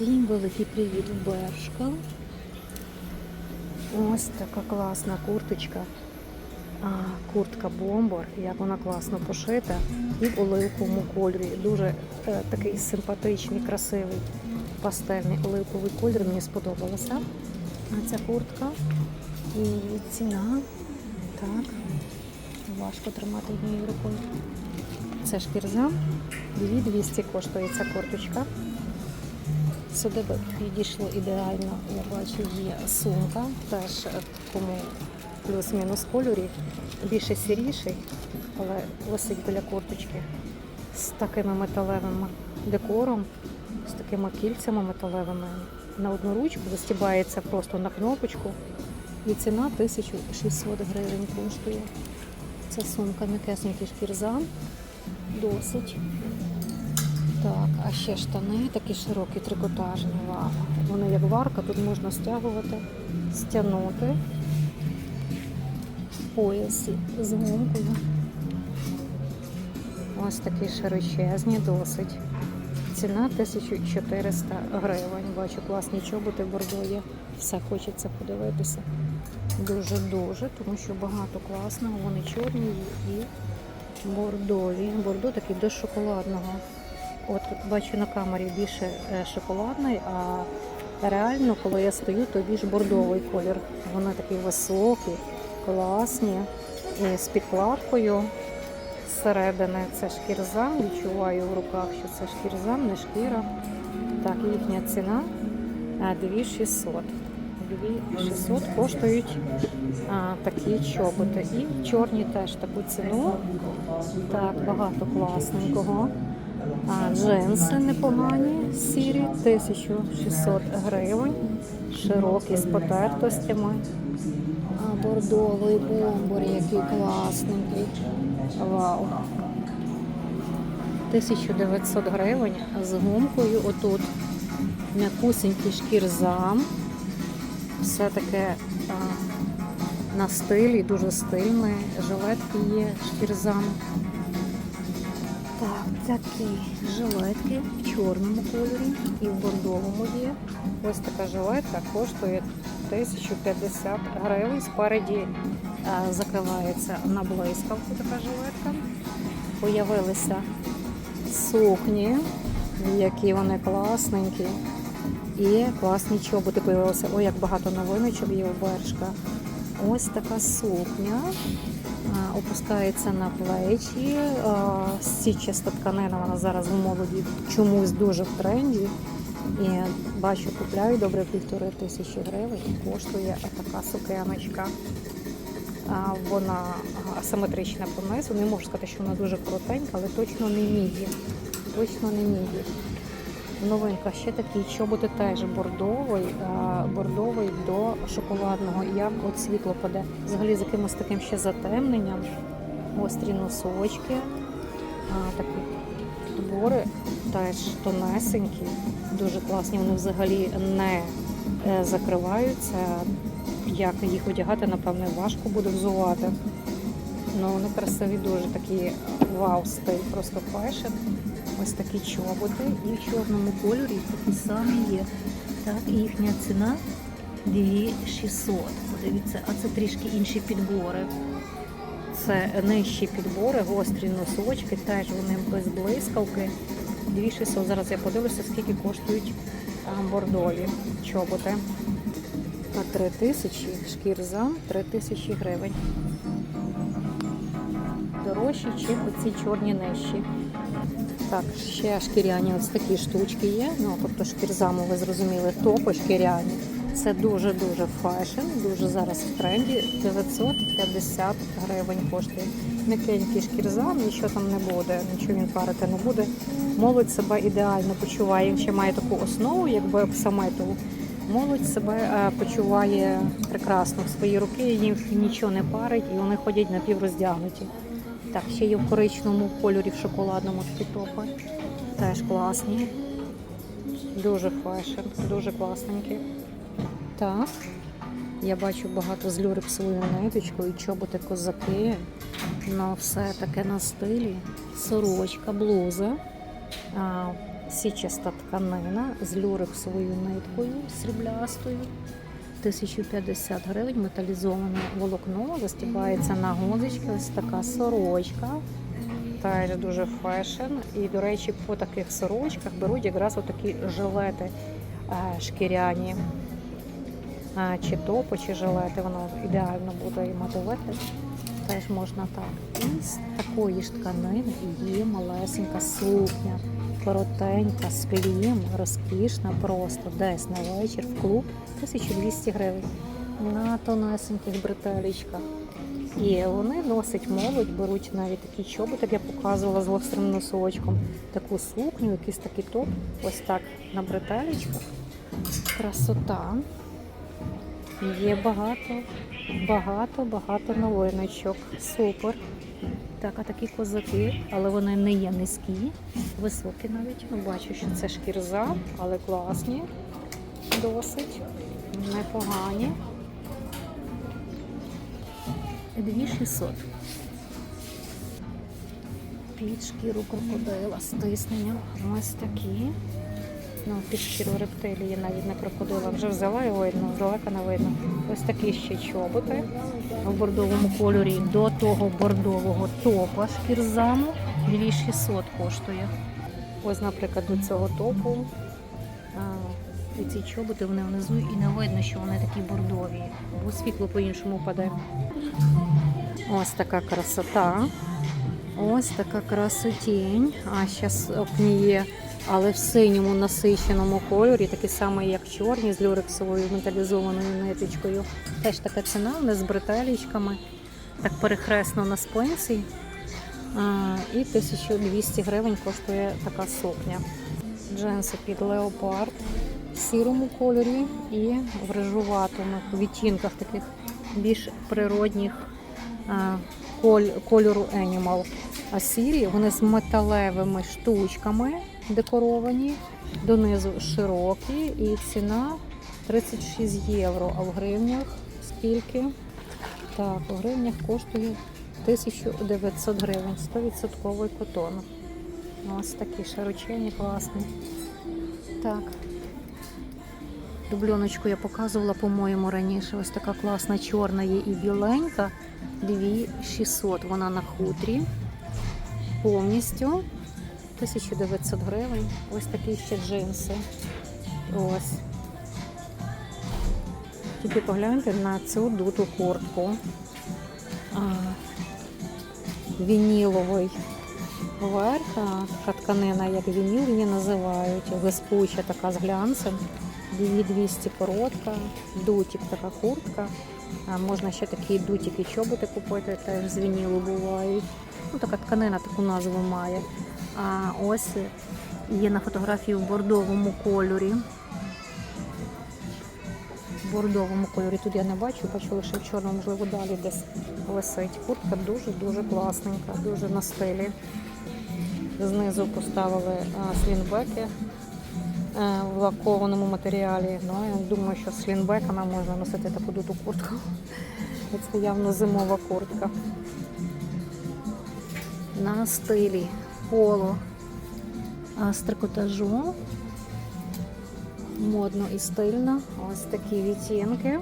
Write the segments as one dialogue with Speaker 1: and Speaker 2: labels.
Speaker 1: Всім великий привіт в Бершка. Ось така класна курточка. А, куртка бомбор, як вона класно пошита, і в оливковому кольорі. Дуже е, такий симпатичний, красивий пастельний оливковий колір. Мені сподобалася ця куртка. І ціна. Так, важко тримати однією рукою. Це шкірза. 2200 коштує ця курточка. Сюди підійшло ідеально, я бачу, є сумка, теж в такому плюс-мінус кольорі, більше сіріший, але висить біля курточки з такими металевим декором, з такими кільцями металевими. На одну ручку застібається просто на кнопочку. І ціна 1600 гривень коштує. Це сумка м'якесенький шкірзан. Досить. Так, а ще штани такі широкі, трикотажні. Вау. Вони як варка, тут можна стягувати, стягнути. Поясі з гумкою. Ось такі широчезні досить. Ціна 1400 гривень. Бачу класні чоботи бордо є. Все хочеться подивитися. Дуже-дуже, тому що багато класного. Вони чорні і бордові. Бордо такий до шоколадного. От бачу на камері більше е, шоколадний, а реально, коли я стою, то більш бордовий колір. Вони такі високі, класні. І з підкладкою зсередини це шкірза. Відчуваю в руках, що це шкірза, не шкіра. Так, їхня ціна е, 2600. 2600 коштують а, такі чоботи. І чорні теж таку ціну. Так, багато класненького. А, джинси непогані, сірі, 1600 гривень, широкі з потертостями. А, бордовий бомбор, який класненький. Вау. 1900 гривень з гумкою отут. М'якусенький шкірзам. Все таке а, на стилі, дуже стильне. Жилетки є, шкірзам. Так, такі жилетки в чорному кольорі і в бордовому є. Ось така жилетка коштує 1050 гривень. Спереді закривається на блискавку така жилетка. Появилися сукні, які вони класненькі. І класні чоботи появилися. Ой, як багато новиночок є у Бершка. Ось така сукня. А, Опускається на плечі. а, Січаста тканина, вона зараз в молоді чомусь дуже в тренді. І бачу, купляю добре півтори тисячі гривень. Коштує така сукеночка. Вона асиметрична по низу. Не можу сказати, що вона дуже коротенька, але точно не міді. Точно не міді. Новинка ще такий чоботи теж бордовий, а, бордовий до шоколадного. Як от світло паде. Взагалі з якимось таким ще затемненням. Гострі носочки, а, такі твори теж тонесенькі, дуже класні. Вони взагалі не е, закриваються. Як їх одягати, напевне, важко буде взувати. Ну, вони красиві, дуже такі вау стиль, просто фешн. Ось такі чоботи і в чорному кольорі такі самі є. Так, і їхня ціна 2600. Подивіться, а це трішки інші підбори. Це нижчі підбори, гострі носочки, теж вони без блискавки. 2600. Зараз я подивлюся, скільки коштують бордові чоботи. На 3000 шкірза 3000 гривень. Дорожчі, чим оці чорні нижчі. Так, ще шкіряні ось такі штучки є. Ну, тобто шкірзаму, ви зрозуміли, топи шкіряні. Це дуже-дуже фешн, дуже зараз в тренді. 950 гривень коштує. М'якенький шкірзам, нічого там не буде, нічого він парити не буде. Молодь себе ідеально почуває. Він ще має таку основу, якби оксаметову. Молодь себе е, почуває прекрасно в свої руки, їм нічого не парить і вони ходять напівроздягнуті. Так, ще є в коричневому кольорі, в шоколадному топи. Теж класні. Дуже фешн, дуже класненькі. Так. Я бачу багато з люрексовою ниточкою, чоботи козаки. Ну, все таке на стилі. Сорочка, блуза. Січаста тканина з люрексовою ниткою сріблястою. 1050 гривень металізоване волокно, застібається на гудзички. Ось така сорочка. Теж дуже фешн. І, до речі, по таких сорочках беруть якраз отакі жилети е, шкіряні. Чи топи, чи жилети, воно ідеально буде і мати. Теж можна так. І з такої ж тканини є малесенька сукня, коротенька, з клім, розкішна, просто десь на вечір в клуб 1200 гривень на тонесеньких бретелечках. І вони носять молодь, беруть навіть такі чоботи, я показувала з гострим носочком, таку сукню, якийсь такий топ, ось так на бретелечках. Красота. Є багато, багато, багато новиночок. Супер. Так, а такі козаки, але вони не є низькі, високі навіть. Ну, бачу, що це шкірза, але класні, досить, непогані. 2600. Під шкіру крокодила з тисненням. Ось такі. Ну, під рептилії навіть не крокодила. Вже взяла і видно, здалека не видно. Ось такі ще чоботи в бордовому кольорі до того бордового топа шкірзаму 2600 коштує. Ось, наприклад, до цього топу. І ці чоботи вони внизу і не видно, що вони такі бордові, бо світло по-іншому паде. Ось така красота. Ось така красотінь. А зараз є, але в синьому насиченому кольорі, такий самий, як чорні, з люрексовою металізованою ниточкою. Теж така ціна, вони з бретелічками, так перехресно на спинці. І 1200 гривень коштує така сукня. Джинси під леопард в сірому кольорі і в рижуватому відтінках таких більш природних коль- кольору Animal. А сірі вони з металевими штучками декоровані, донизу широкі, і ціна 36 євро. А в гривнях скільки? Так, у гривнях коштує 1900 гривень, 100% котон. Ось такі широчені, класні. Так. Дубльоночку я показувала, по-моєму, раніше. Ось така класна чорна є і біленька. 2600 вона на хутрі. Повністю 1900 гривень. Ось такі ще джинси. Ось. Тільки погляньте на цю дуту куртку. А, вініловий верх, така тканина, як вініл її називають, виспуча така з глянцем. 2200 коротка, дутік така куртка. Можна ще такі дутіки чоботи купити, теж з вінілу бувають. Ну, така тканина таку назву має. А ось є на фотографії в бордовому кольорі. В бордовому кольорі тут я не бачу, бачу лише в чорному, можливо, далі десь висить. Куртка дуже-дуже класненька, дуже на стилі. Знизу поставили слінбеки е, в лакованому матеріалі. Ну, я думаю, що з слінбеками можна носити таку дуту куртку. Це явно зимова куртка. На стилі поло з трикотажу. Модно і стильно. Ось такі відтінки.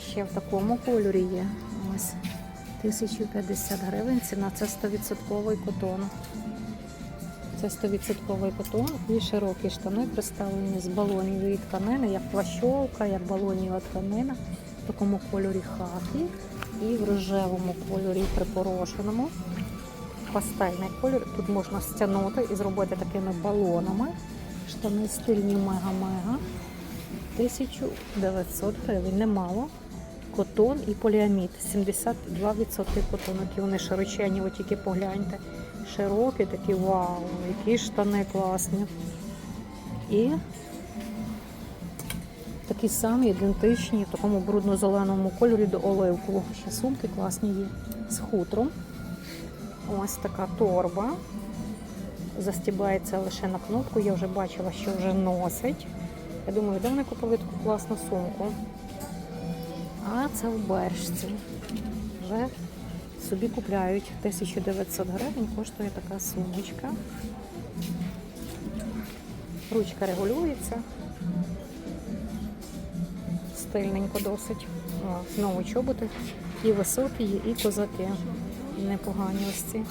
Speaker 1: Ще в такому кольорі є. Ось 1050 гривень. Ціна це 100% котон. Це 100% котон і широкі штани представлені з балонівої тканини, як плащовка, як балоніва тканина, в такому кольорі хакі і в рожевому кольорі припорошеному. Пастельний кольор. Тут можна стягнути і зробити такими балонами. Штани стильні мега-мега. 1900 гривень, немало. Котон і поліамід. 72% котон. Які вони широчені, от тільки погляньте. Широкі такі, вау, які штани класні. І такі самі ідентичні в такому брудно-зеленому кольорі до оливкового. Ще сумки класні є з хутром. Ось така торба. Застібається лише на кнопку. Я вже бачила, що вже носить. Я думаю, де вони купили таку класну сумку? А це в Бершці. Вже собі купляють 1900 гривень, коштує така сумочка. ручка регулюється. Стильненько досить. О, знову чоботи. І високі, і козаки. Непогані ось ці.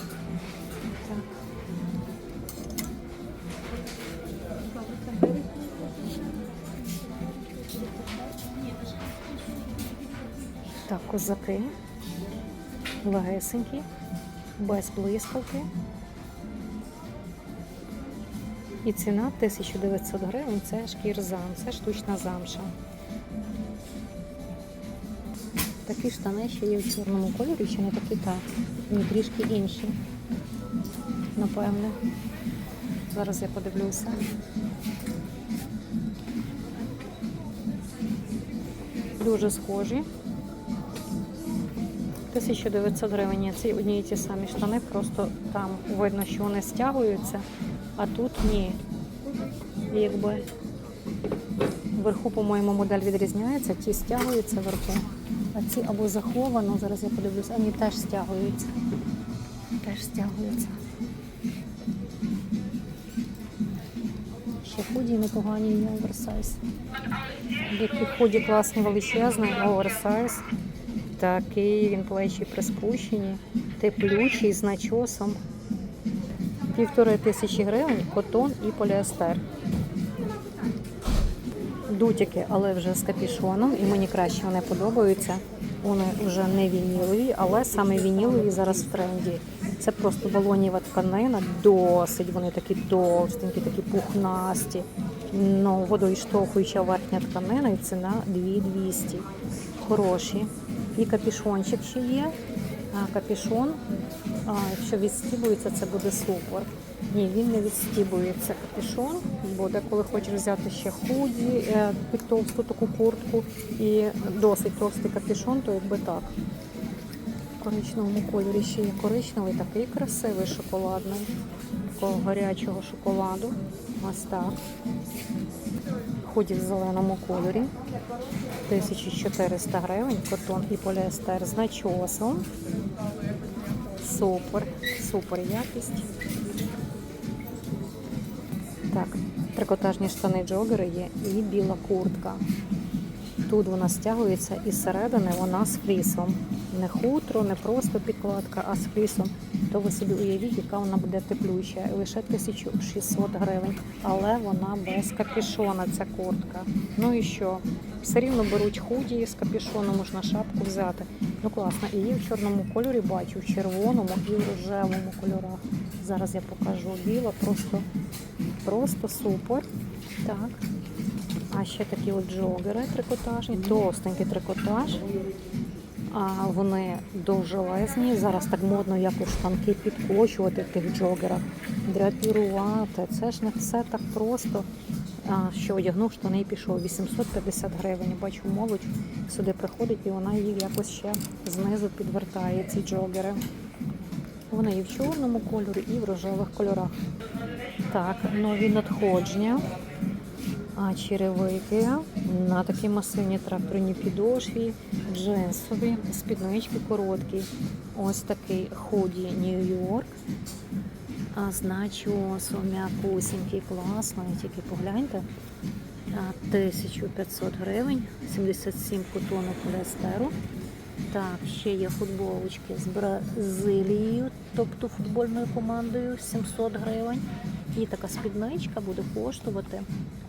Speaker 1: Так. Козаки. Легесенькі, без блискавки. І ціна 1900 гривень це шкірзам, це штучна замша. Такі штани ще є в чорному кольорі, чи не такі так. Вони трішки інші. Напевне. Зараз я подивлюся. Дуже схожі. 1900 гривень. Ці одні і ті самі штани, просто там видно, що вони стягуються, а тут ні. Якби вверху, по-моєму, модель відрізняється, ті стягуються вверху, а ці або заховано, зараз я подивлюся, а ні, теж стягуються. Теж стягуються. Ще худі непогані є оверсайз. Які худі класний величезний, оверсайз. Такий він плечі приспущені, теплючий з начосом. Півтори тисячі гривень, котон і поліестер. Дутики, але вже з капішоном, і мені краще вони подобаються. Вони вже не вінілові, але саме вінілові зараз в тренді. Це просто балоніва тканина, досить вони такі товстенькі, такі пухнасті. Ну, водоіштовхуюча верхня тканина і ціна 2200. Хороші. І капішончик ще є. А, капішон, якщо відстібується, це буде супер. Ні, він не відстібується капішон, бо деколи хочеш взяти ще худі е, під товсту таку куртку і досить товстий капішон, то якби так. В коричневому кольорі ще є коричневий, такий красивий шоколадний, такого гарячого шоколаду. Ось так. Худі в зеленому кольорі. 1400 гривень, котон і поліестер з начосом. Супер, супер якість. Так, трикотажні штани джогери є і біла куртка. Тут вона стягується і зсередини вона з флісом. Не хутро, не просто підкладка, а з флісом. То ви собі уявіть, яка вона буде теплюча. Лише 1600 гривень, але вона без капішона, ця куртка. Ну і що? Все рівно беруть худі з капішоном, можна шапку взяти. Ну класно. Її в чорному кольорі бачу, в червоному і в рожевому кольорах. Зараз я покажу біла, просто, просто супер. Так. А ще такі от джогери трикотажні, товстенький трикотаж. Вони довжелезні. Зараз так модно якось штанки підкочувати в тих джогерах, драпірувати. Це ж не все так просто. Що одягнув штани і пішов. 850 гривень. Бачу, молодь сюди приходить і вона їх якось ще знизу підвертає, ці джогери. Вони і в чорному кольорі, і в рожевих кольорах. Так, нові надходження. А черевики на такій масивній тракторній підошві, джинсові, спіднички короткі. Ось такий худі Нью-Йорк. А з начосом м'якусінький, класний, тільки погляньте. 1500 гривень, 77 котону поліестеру. Так, ще є футболочки з Бразилією, тобто футбольною командою 700 гривень. І така спідничка буде коштувати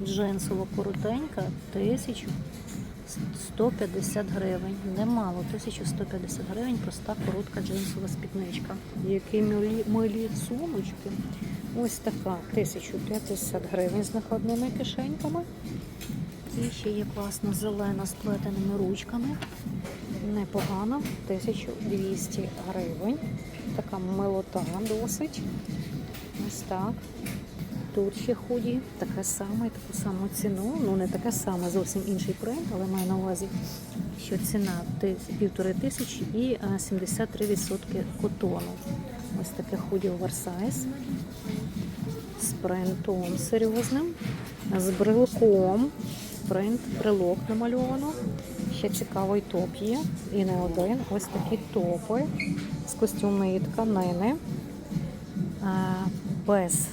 Speaker 1: джинсово коротенька 1150 гривень. Немало, 1150 гривень, проста коротка джинсова спідничка. Які милі, милі сумочки. Ось така 1050 гривень з накладними кишеньками. І ще є класна зелена з плетеними ручками. Непогано, 1200 гривень. Така милота досить. Ось так. Тут ще худі, таке саме, таку саму ціну. Ну не таке саме, зовсім інший принт, але маю на увазі, що ціна півтори тисячі і е, 73% котону. Ось таке худі оверсайз з принтом серйозним, з брелком. Принт, брелок намальовано. Ще цікавий топ є. І не один. Ось такі топи з костюмної тканини. Без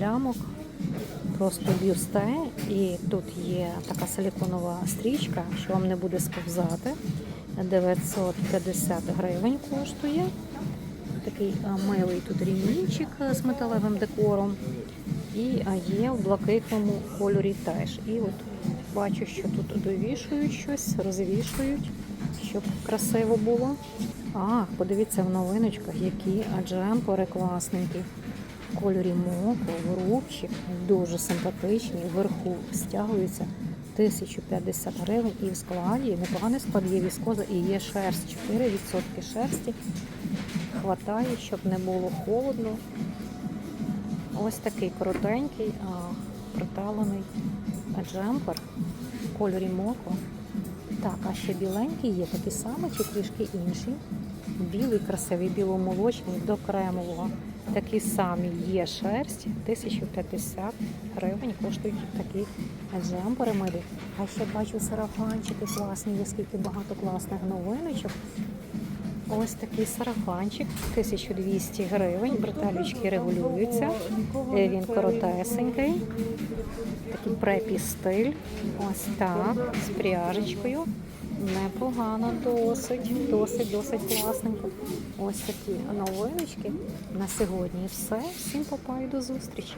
Speaker 1: лямок. просто бюсте, і тут є така силіконова стрічка, що вам не буде сковзати. 950 гривень коштує. Такий милий тут рівнічик з металевим декором. І є в блакитному кольорі теж. І от бачу, що тут довішують щось, розвішують, щоб красиво було. Ах, подивіться в новиночках, які а, джемпери класненькі. В кольорі моко, рубчик, дуже симпатичні, вверху стягуються 1050 гривень і в складі непоганий склад є віскоза і є шерсть, 4% шерсті. Хватає, щоб не було холодно. Ось такий коротенький, приталений джемпер в кольорі моко. Так, а ще біленький є такий самий чи трішки інший. Білий, красивий, біломолочний до кремового. Такі самі є шерсть, 1050 гривень коштують такі джемпери. А ще бачу сарафанчики класні, є скільки багато класних новиночок. Ось такий сарафанчик, 1200 гривень, бретелючки регулюються. Е, Він коротесенький, такий препі-стиль. Ось так, з пряжечкою. Непогано, досить, досить, досить класненько. Ось такі новиночки. На сьогодні все. Всім папаю до зустрічі.